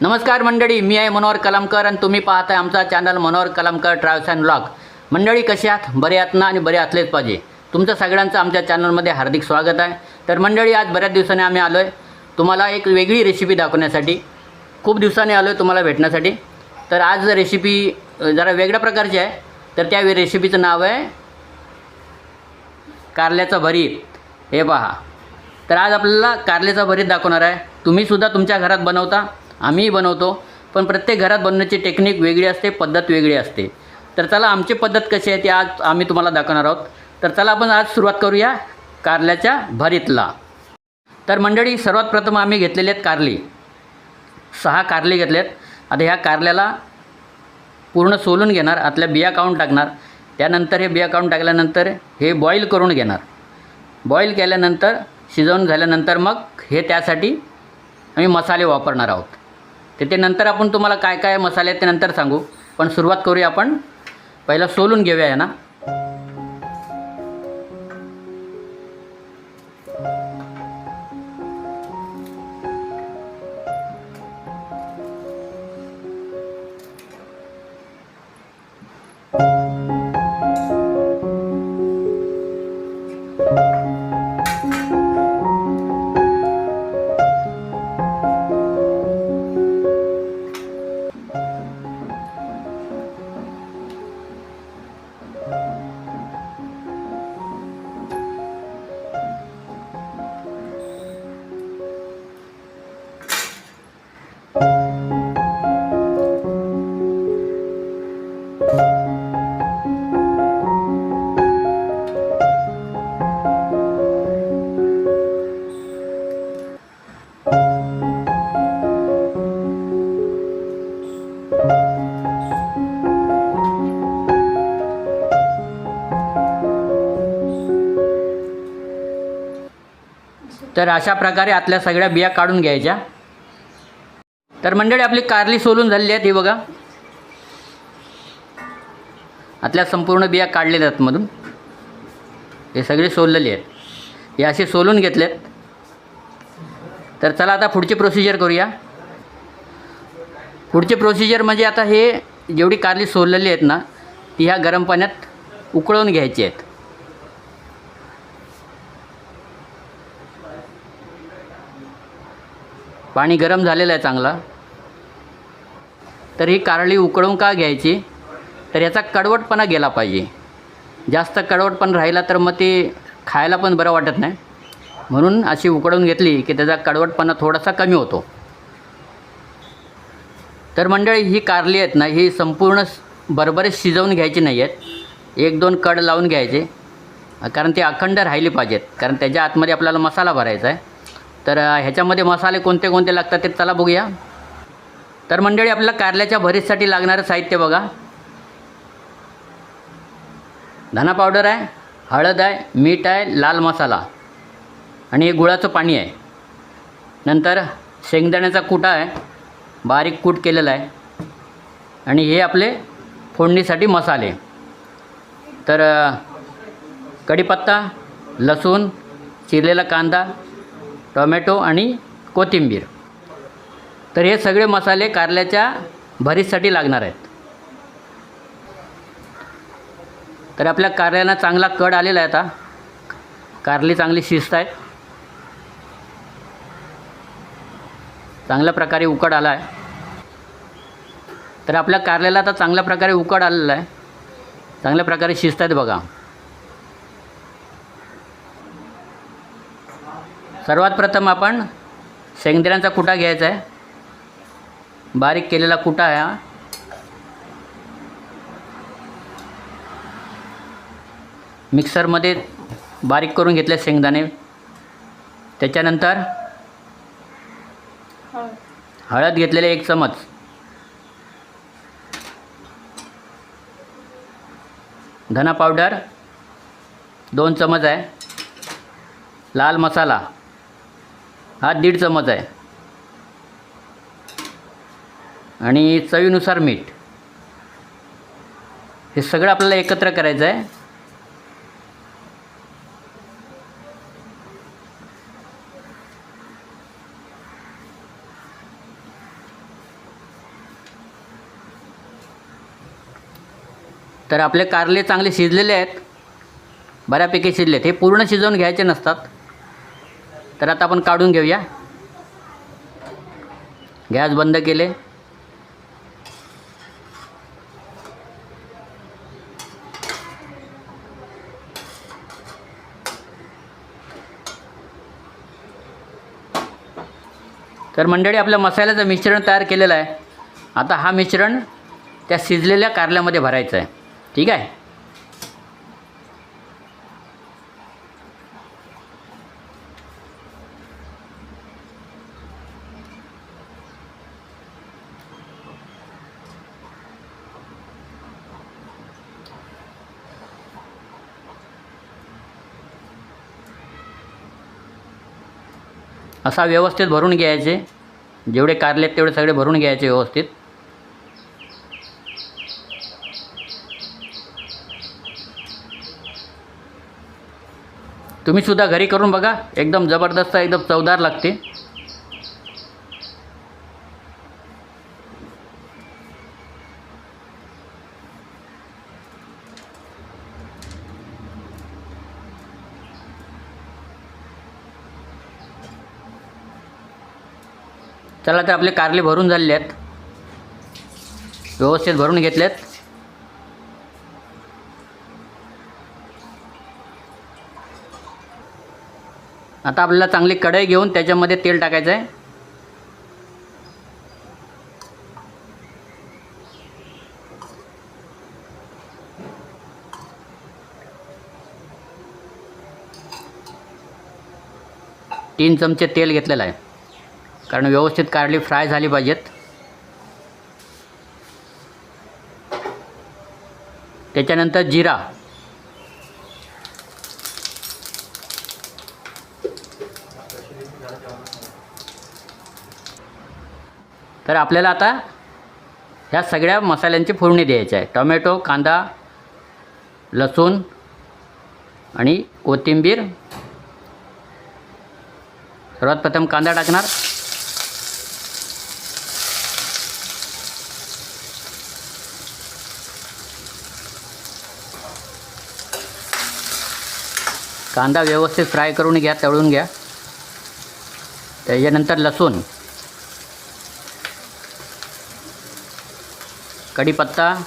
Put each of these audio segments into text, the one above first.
नमस्कार मंडळी मी आहे मनोहर कलामकर आणि तुम्ही पाहताय आमचा channel Manohar Kalamkar travels and blog मंडळी कशी आहात? बरे आहात ना आणि बरे असलेच पाहिजे. तुमचं सगळ्यांचं आमच्या चॅनलमध्ये हार्दिक स्वागत आहे. तर मंडळी आज बऱ्याच दिवसांनी आम्ही आलो आहे तुम्हाला एक वेगळी रेसिपी दाखवण्यासाठी. खूप दिवसांनी आलो आहे तुम्हाला भेटण्यासाठी. तर आज रेसिपी जरा वेगळ्या प्रकारची आहे. तर त्या रेसिपीचं नाव आहे कारल्याचं भरीत. हे पहा. तर आज आपल्याला कारल्याचा भरीत दाखवणार आहे. तुम्हीसुद्धा तुमच्या घरात बनवता. आम्हीही बनवतो पण प्रत्येक घरात बनवण्याची टेक्निक वेगळी असते पद्धत वेगळी असते. तर चला आमची पद्धत कशी आहे ती आज आम्ही तुम्हाला दाखवणार आहोत. तर चला आपण आज सुरुवात करूया कारल्याच्या भरीतला. तर मंडळी सर्वात प्रथम आम्ही घेतलेले आहेत कारली. सहा कारले आहेत आता ह्या कारल्याला पूर्ण सोलून घेणार आतल्या बिया काढून टाकणार. त्यानंतर हे बिया काढून टाकल्यानंतर हे बॉईल करून घेणार. बॉईल केल्यानंतर शिजवून झाल्यानंतर मग हे त्यासाठी आम्ही मसाले वापरणार आहोत. तर ते नंतर आपण तुम्हाला काय काय मसाले आहेत ते नंतर सांगू. पण सुरुवात करूया आपण. पहिला सोलून घेऊया ना तर अशा प्रकारे आतल्या सगळ्या बिया काढून घ्यायच्या. तर मंडळी आपली कारली सोलून झालेली आहेत ही बघा. आतल्या संपूर्ण बिया काढलेल्या आहेत मधून. हे सगळे सोललेली आहेत. हे असे सोलून घेतलेत. तर चला आता पुढची प्रोसिजर करूया. पुढची प्रोसिजर म्हणजे आता हे जेवढी कारली सोललेली आहेत ना ती ह्या गरम पाण्यात उकळवून घ्यायची आहेत. पाणी गरम झालेलं आहे चांगला. तर ही कारली उकळून का घ्यायची? तर याचा कडवटपणा गेला पाहिजे. जास्त कडवटपणा राहिला तर मग ते खायला पण बरं वाटत नाही. म्हणून अशी उकळून घेतली की त्याचा कडवटपणा थोडासा कमी होतो. तर मंडळी ही कारली आहेत ना ही संपूर्ण बरोबरच शिजवून घ्यायची नाही आहेत. एक दोन कड लावून घ्यायचे. कारण ते अखंड राहिली पाहिजेत. कारण त्याच्या आतमध्ये आपल्याला मसाला भरायचा आहे. तर ह्याच्यामध्ये मसाले कोणते कोणते लागतात ते चला बघूया. तर मंडळी आपल्याला कारल्याच्या भरीसाठी लागणारं साहित्य बघा. धना पावडर आहे हळद आहे मीठ आहे लाल मसाला आणि हे गुळाचं पाणी आहे. नंतर शेंगदाण्याचा कुटा आहे बारीक कूट केलेला आहे आणि हे आपले फोडणीसाठी मसाले. तर कढीपत्ता लसूण चिरलेला कांदा टोमॅटो आणि कोथिंबीर. तर हे सगळे मसाले कारल्याच्या भरीसाठी लागणार आहेत. तर आपल्या कारल्यानं चांगला कड आलेला आहे आता. कारली चांगली शिजत आहेत चांगल्या प्रकारे उकड आला आहे. तर आपल्या कारल्याला आता चांगल्या प्रकारे उकड आलेला आहे. चांगल्या प्रकारे शिजत आहेत बघा. सर्वात प्रथम आपण शेंगदाण्याचा कुटा घ्यायचा आहे. बारीक केलेला कुटा आहे हा. मिक्सरमध्ये बारीक करून घेतले शेंगदाणे. त्याच्यानंतर हळद घेतलेले एक चमच. धना पावडर दोन चमच आहे. लाल मसाला. हा दीड चमच आहे. आणि चवीनुसार मीठ. हे सगळं आपल्याला एकत्र करायचं आहे तर आपले कारले चांगले शिजलेले आहेत. बऱ्यापैकी शिजलेत. हे पूर्ण शिजवून घ्यायचे नसतात. तर आता आपण काढून घेऊया. गॅस बंद केले. तर मंडळी आपल्या मसाल्याचं मिश्रण तयार केलेलं आहे. आता हा मिश्रण त्या शिजलेल्या कारल्यामध्ये भरायचं आहे. ठीक आहे? असा व्यवस्थित भरून घ्यायचे. जेवढे कारले आहेत तेवढे सगळे भरून घ्यायचे व्यवस्थित. तुम्ही सुद्धा घरी करून बघा. एकदम जबरदस्त एकदम चवदार लागते. चला तर आपले कारले भरून झालेले आहेत. व्यवस्थित भरून घेतलेत. आता आपल्याला चांगली कढई घेऊन त्याच्यामध्ये तेल टाकायचं आहे. तीन चमचे तेल घेतलेलं आहे. कारण व्यवस्थित कारली फ्राय झाली पाहिजेत. त्याच्यानंतर जिरा. तर आपल्याला आता ह्या सगळ्या मसाल्यांची फोडणी द्यायची आहे. टोमॅटो कांदा लसूण आणि कोथिंबीर. सर्वात प्रथम कांदा टाकणार. कांदा व्यवस्थित फ्राय करून घ्या तळून घ्या. त्याच्यानंतर लसूण. कढीपत्ता.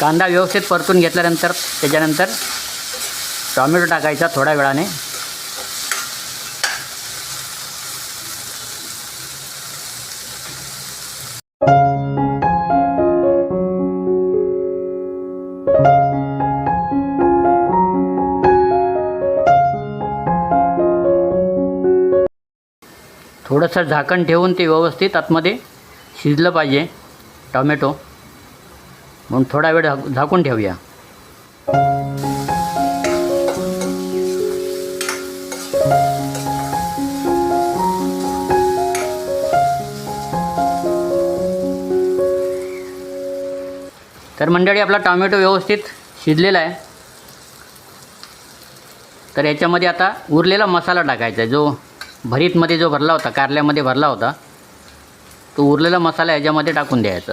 कांदा व्यवस्थित परतून घेतल्यानंतर त्याच्यानंतर टॉमॅटो टाकायचा थोड्या वेळाने. थोडंसं झाकण ठेवून ते व्यवस्थित आतमध्ये शिजलं पाहिजे टॉमॅटो. म्हणून थोडा वेळ झाक- झाकून ठेवूया. तर मंडळी आपला टॉमॅटो व्यवस्थित शिजलेला आहे. तर याच्यामध्ये आता उरलेला मसाला टाकायचा आहे. जो भरीतमध्ये जो भरला होता कारल्यामध्ये भरला होता तो उरलेला मसाला याच्यामध्ये टाकून द्यायचा.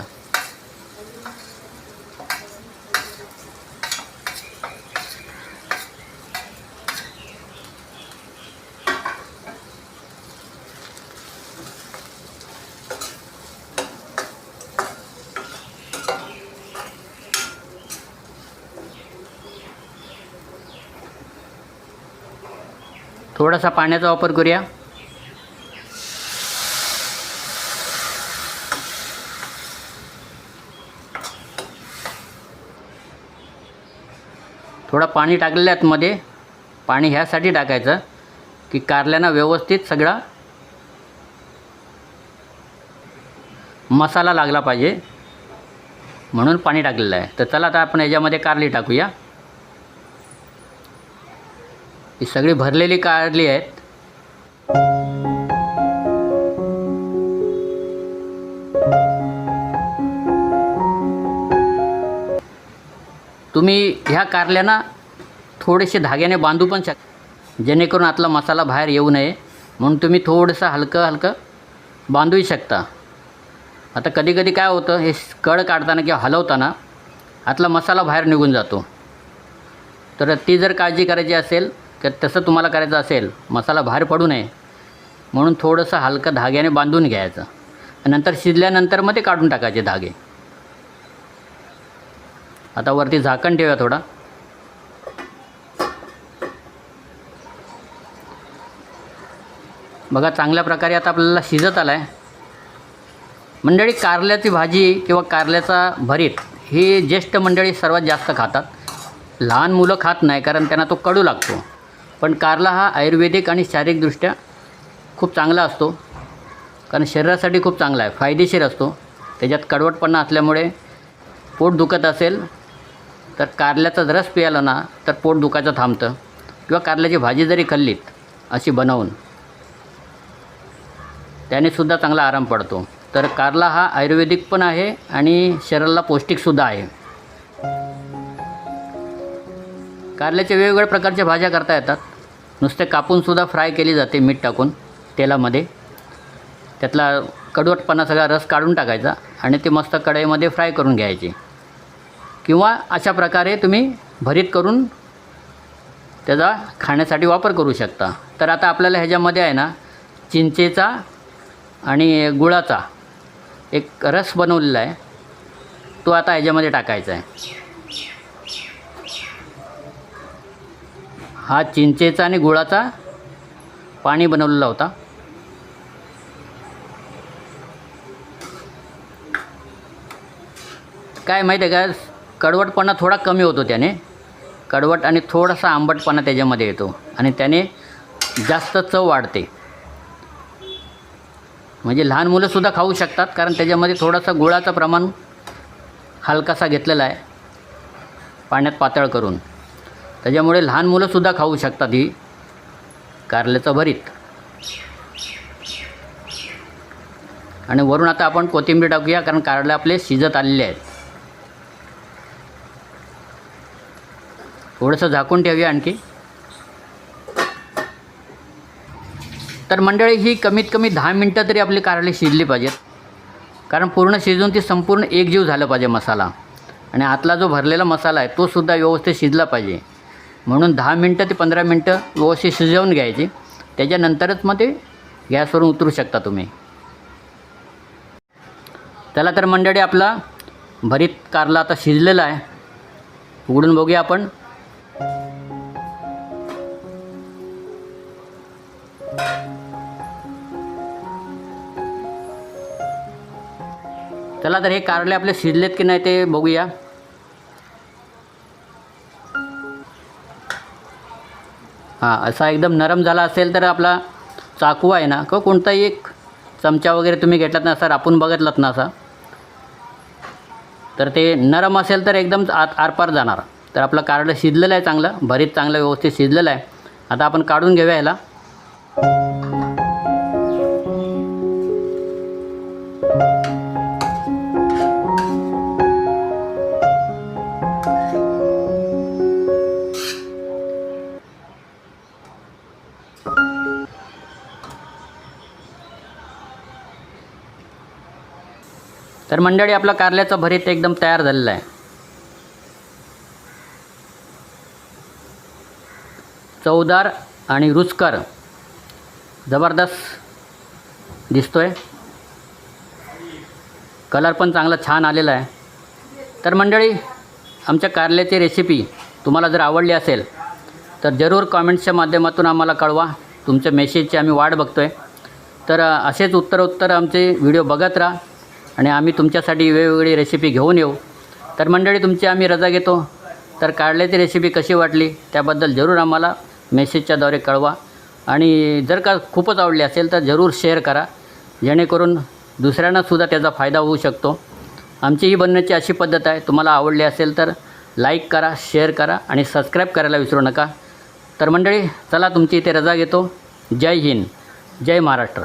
थोडासा पाण्याचा वापर करूया. थोडा पाणी टाकलेलं आतमध्ये. पाणी ह्यासाठी टाकायचं की कारल्यानं व्यवस्थित सगळा मसाला लागला पाहिजे. म्हणून पाणी टाकलेलं आहे. तर चला आता आपण याच्यामध्ये कारली टाकूया. ही सगळी भरलेली कारली आहेत. तुम्ही ह्या कारल्याना थोडेसे धाग्याने बांधू पण शक जेणेकरून आतला मसाला बाहेर येऊ नये. म्हणून तुम्ही थोडंसं हलकं हलकं बांधूही शकता. आता कधी कधी काय होतं हे कड काढताना किंवा हलवताना आतला मसाला बाहेर निघून जातो. तर ती जर काळजी करायची असेल तर तसं तुम्हाला करायचं असेल मसाला बाहेर पडू नये. म्हणून थोडंसं हलकं धाग्याने बांधून घ्यायचं. नंतर शिजल्यानंतर मग ते काढून टाकायचे धागे. आता वरती झाकण ठेवूया थोडा. बघा चांगल्या प्रकारे आता आपल्याला शिजत आला आहे मंडळी कारल्याची भाजी किंवा कारल्याचा भरीत ही ज्येष्ठ मंडळी सर्वात जास्त खातात. लहान मुलं खात नाही कारण त्यांना तो कडू लागतो. पण कारला हा आयुर्वेदिक आणि शारीरिकदृष्ट्या खूप चांगला असतो. कारण शरीरासाठी खूप चांगला आहे फायदेशीर असतो. त्याच्यात कडवटपणा असल्यामुळे पोट दुखत असेल तर कारल्याचा रस प्यायला ना तर पोट दुखायचं थांबतं. किंवा कारल्याची भाजी जरी खाल्लीत अशी बनवून त्याने सुद्धा चांगला आराम पडतो. तर कारला हा आयुर्वेदिक पण आहे आणि शरीराला पौष्टिकसुद्धा आहे. कारल्याच्या वेगवेगळ्या प्रकारच्या भाज्या करता येतात. नुसते कापूनसुद्धा फ्राय केली जाते मीठ टाकून तेलामध्ये. त्यातला कडवटपणा सगळा रस काढून टाकायचा आणि ते मस्त कढईमध्ये फ्राय करून घ्यायचे. किंवा अशा प्रकारे तुम्ही भरीत करून त्याचा खाण्यासाठी वापर करू शकता. तर आता आपल्याला ह्याच्यामध्ये आहे ना चिंचेचा आणि गुळाचा एक रस बनवलेला आहे. तो आता ह्याच्यामध्ये टाकायचा आहे. हा चिंचेचा आणि गुळाचा पाणी बनवलेला होता. काय माहीत आहे का? कडवटपणा थोडा कमी होतो त्याने. कडवट आणि थोडासा आंबटपणा त्याच्यामध्ये येतो आणि त्याने जास्त चव वाढते. म्हणजे लहान मुलंसुद्धा खाऊ शकतात कारण त्याच्यामध्ये थोडासा गुळाचं प्रमाण हलकासा घेतलेला आहे. पाण्यात पातळ करून. त्याच्यामुळे लहान मुलंसुद्धा खाऊ शकतात ही. कारल्याचं भरीत. आणि वरून आता आपण कोथिंबीर टाकूया कारण कारले आपले शिजत आलेले आहेत. थोडंसं झाकून ठेवूया आणखी. तर मंडळी ही कमीत कमी दहा मिनटं तरी आपली कारले शिजली पाहिजेत. कारण पूर्ण शिजून ती संपूर्ण एकजीव झालं पाहिजे मसाला. आणि आतला जो भरलेला मसाला आहे तोसुद्धा व्यवस्थित शिजला पाहिजे. म्हणून दहा मिनटं ते पंधरा मिनटं व्यवस्थित शिजवून घ्यायची. त्याच्यानंतरच मग ते गॅसवरून उतरू शकता तुम्ही. त्याला तर मंडळी आपला भरीत कारला आता शिजलेला आहे. उघडून बघूया आपण. चला तर हे कारले आपले शिजलेत की नाही ते बघूया. हां असा एकदम नरम झाला असेल तर आपला चाकू आहे ना किंवा कोणताही एक चमचा वगैरे तुम्ही घेतलात ना असा रापून बघितलात ना असा तर ते नरम असेल तर एकदम आत आरपार जाणार. तर आपलं कार्ड शिजलेलं आहे चांगलं भरीत चांगलं व्यवस्थित शिजलेलं आहे. आता आपण काढून घेऊया याला मंडळी आपला कारल्याचं भरीत एकदम तयार झालेलं आहे. चवदार आणि रुचकर जबरदस्त दिसतोय. कलर पण चांगला छान आलेला आहे. तर मंडळी आमच्या कारल्याची रेसिपी तुम्हाला जर आवडली असेल तर जरूर कॉमेंट्सच्या माध्यमातून आम्हाला कळवा. तुमच्या मेसेजची आम्ही वाट बघतो आहे तर असेच उत्तरोत्तर आमचे व्हिडिओ बघत राहा. आणि आम्ही तुमच्यासाठी वेगवेगळी रेसिपी घेऊन येऊ. तर मंडळी तुमची आम्ही रजा घेतो. तर काढल्याची रेसिपी कशी वाटली त्याबद्दल जरूर आम्हाला मेसेजच्याद्वारे कळवा. आणि जर का खूपच आवडली असेल तर जरूर शेअर करा. जेणेकरून दुसऱ्यांनासुद्धा त्याचा फायदा होऊ शकतो. आमची ही बनण्याची अशी पद्धत आहे तुम्हाला आवडली असेल तर लाईक करा शेअर करा आणि सबस्क्राईब करायला विसरू नका. तर मंडळी चला तुमची इथे रजा घेतो. जय हिंद. जय महाराष्ट्र.